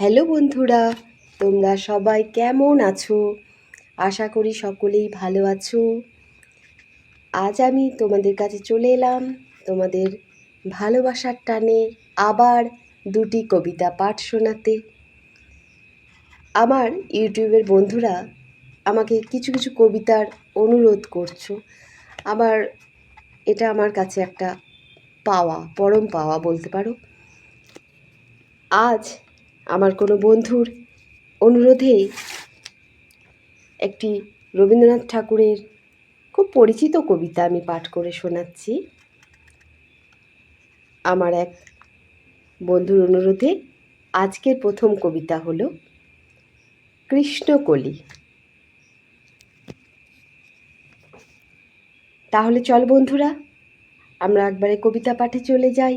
Hello বন্ধুরা, তোমরা সবাই কেমন আছো? আশা করি সকলেই ভালো আছো। আজ আমি তোমাদের কাছে চলে এলাম তোমাদের ভালোবাসার টানে আবার দুটি কবিতা পাঠ শোনাতে। আমার ইউটিউবের বন্ধুরা আমাকে কিছু কিছু কবিতার অনুরোধ করছ। আমার, এটা আমার কাছে একটা পাওয়া, পরম পাওয়া বলতে পারো। আজ আমার কোনো বন্ধুর অনুরোধেই একটি রবীন্দ্রনাথ ঠাকুরের খুব পরিচিত কবিতা আমি পাঠ করে শোনাচ্ছি। আমার এক বন্ধুর অনুরোধে আজকের প্রথম কবিতা হলো কৃষ্ণকলি। তাহলে চল বন্ধুরা, আমরা একবারে কবিতা পাঠে চলে যাই।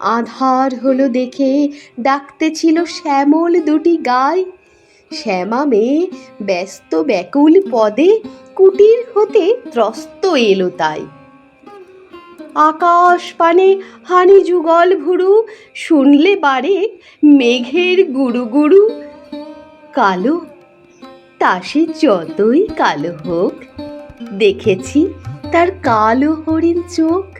আধার হলো দেখে ডাকতে ছিল শ্যামল দুটি গায় শ্যামা মেয়ে ব্যস্ত ব্যাকুল পদে কুটির হতে ত্রস্ত এলো তাই। আকাশ পানে হানি যুগল ভুরু, শুনলে বারে মেঘের গুরু গুরু। কালো, তা সে যতই কালো হোক, দেখেছি তার কালো হরিণ চোখ।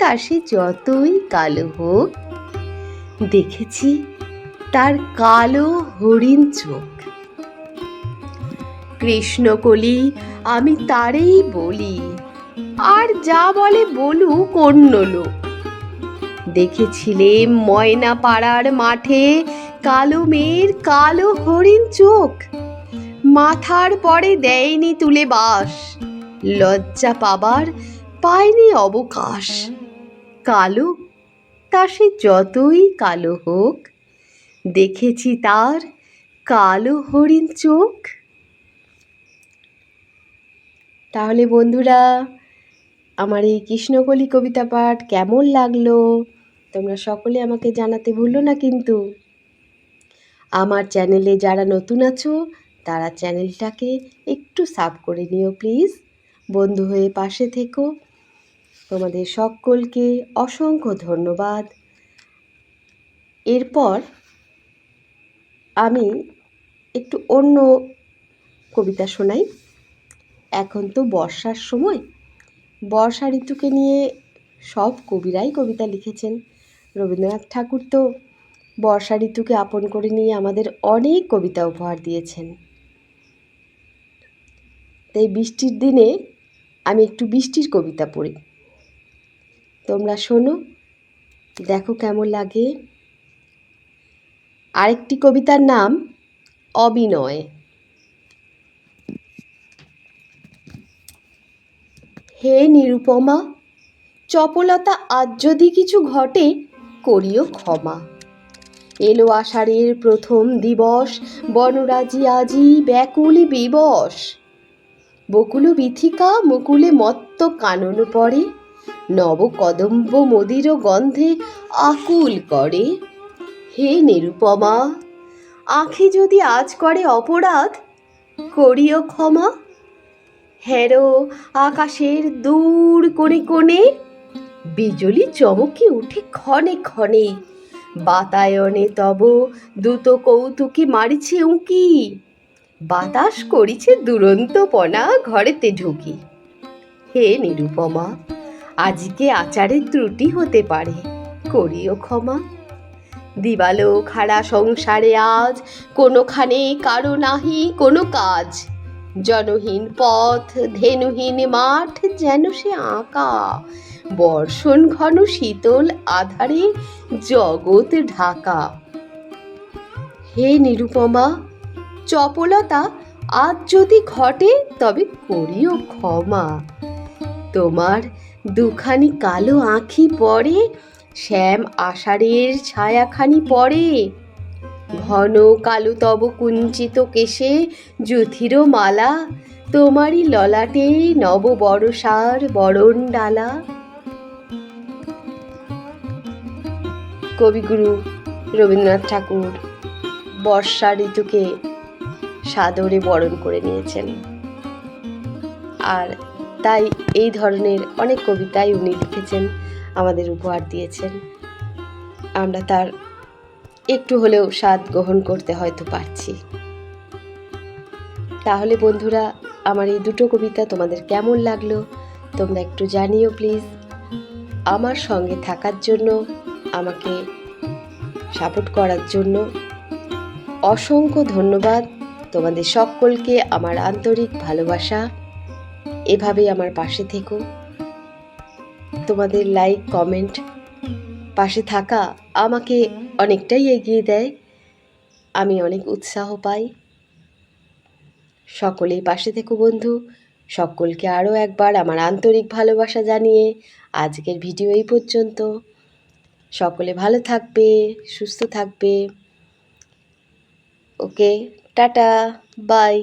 তা সে যতই কালো হোক, দেখেছি তার কালো হরিণ চোখ। কৃষ্ণকলি, আমি তারেই বলি, আর যা বলে বলুক অন্য লোক। দেখেছিলে ময়না পাড়ার মাঠে কালো মেয়ের কালো হরিণ চোখ। মাথার পরে দেয়নি তুলে বাস, লজ্জা পাবার পায়নি অবকাশ। কালো, তা সে যতই কালো হোক, দেখেছি তার কালো হরিণ চোখ। তাহলে বন্ধুরা, আমার এই কৃষ্ণকলি কবিতা পাঠ কেমন লাগল? তোমরা সকলে আমাকে জানাতে ভুলো না কিন্তু। আমার চ্যানেলে যারা নতুন আছো, তারা চ্যানেলটাকে একটু সাব করে নিও প্লিজ। বন্ধু হয়ে পাশে থেকো। তোমাদের সকলকে অসংখ্য ধন্যবাদ। এরপর আমি একটু অন্য কবিতা শোনাই। এখন তো বর্ষার সময়। বর্ষা ঋতুকে নিয়ে সব কবিরাই কবিতা লিখেছেন। রবীন্দ্রনাথ ঠাকুর তো বর্ষা ঋতুকে আপন করে নিয়ে আমাদের অনেক কবিতা উপহার দিয়েছেন। তাই বৃষ্টির দিনে আমি একটু বৃষ্টির কবিতা পড়ি। তোমরা শোনো, দেখো কেমন লাগে। আরেকটি কবিতার নাম, অবিনয়। হে নিরুপমা, চপলতা আজ যদি কিছু ঘটে, করিও ক্ষমা। এলো আষাঢ়ের প্রথম দিবস, বনরাজি আজি ব্যাকুলি বিবশ। বকুল বিথিকা মুকুলে মত্ত কানন পড়ে। নবকদম্ব মদির গন্ধে আকুল করে। হে নিরুপমা, আঁখি যদি আজ করে অপরাধ, করিও ক্ষমা। হেরো, আকাশের দূর কোণে কোণে বিজলি চমকে উঠে ক্ষণে ক্ষণে। বাতায়নে তব দ্রুত কৌতুকে মারিছে উঁকি। বাতাস করিছে দুরন্তপনা ঘরেতে ঢুকি। হে নিরুপমা আজকে আচারের ত্রুটি হতে পারে, করিও ক্ষমা। দিবালো খাড়া সংসারে আজ, কোনোখানে কারও নাহি, কোনো কাজ। জনহীন পথ, ধেনুহীন মাঠ, যেন সে আঁকা। বর্ষণ ঘন শীতল আধারে জগৎ ঢাকা। হে নিরুপমা, চপলতা আজ যদি ঘটে, তবে করিও ক্ষমা। তোমার দুখানি কালো আঁখি পড়ে শ্যাম আষাঢ়ের ছায়াখানি পড়ে ঘন কালো তব কুঞ্চিত কেশে যুথির মালা, তোমারই ললাটে নব বড়সার বরণ ডালা। কবিগুরু রবীন্দ্রনাথ ঠাকুর বর্ষা ঋতুকে সাদরে বরণ করে নিয়েছেন। আর তাই এই ধরনের অনেক কবিতাই উনি লিখেছেন, আমাদের উপহার দিয়েছেন। আমরা তার একটু হলেও স্বাদ গ্রহণ করতে হয়তো পারছি। তাহলে বন্ধুরা, আমার এই দুটো কবিতা তোমাদের কেমন লাগল? তোমরা একটু জানিও প্লিজ। আমার সঙ্গে থাকার জন্য, আমাকে সাপোর্ট করার জন্য অসংখ্য ধন্যবাদ। তোমাদের সকলকে আমার আন্তরিক ভালোবাসা। এভাবেই আমার পাশে থেকো। তোমাদের লাইক কমেন্ট পাশে থাকা আমাকে অনেকটাই এগিয়ে দেয়। আমি অনেক উৎসাহ পাই। সকলেই পাশে থেকো বন্ধু। সকলকে আরও একবার আমার আন্তরিক ভালোবাসা জানিয়ে আজকের ভিডিও এই পর্যন্ত। সকলে ভালো থাকবে, সুস্থ থাকবে। ওকে, টাটা বাই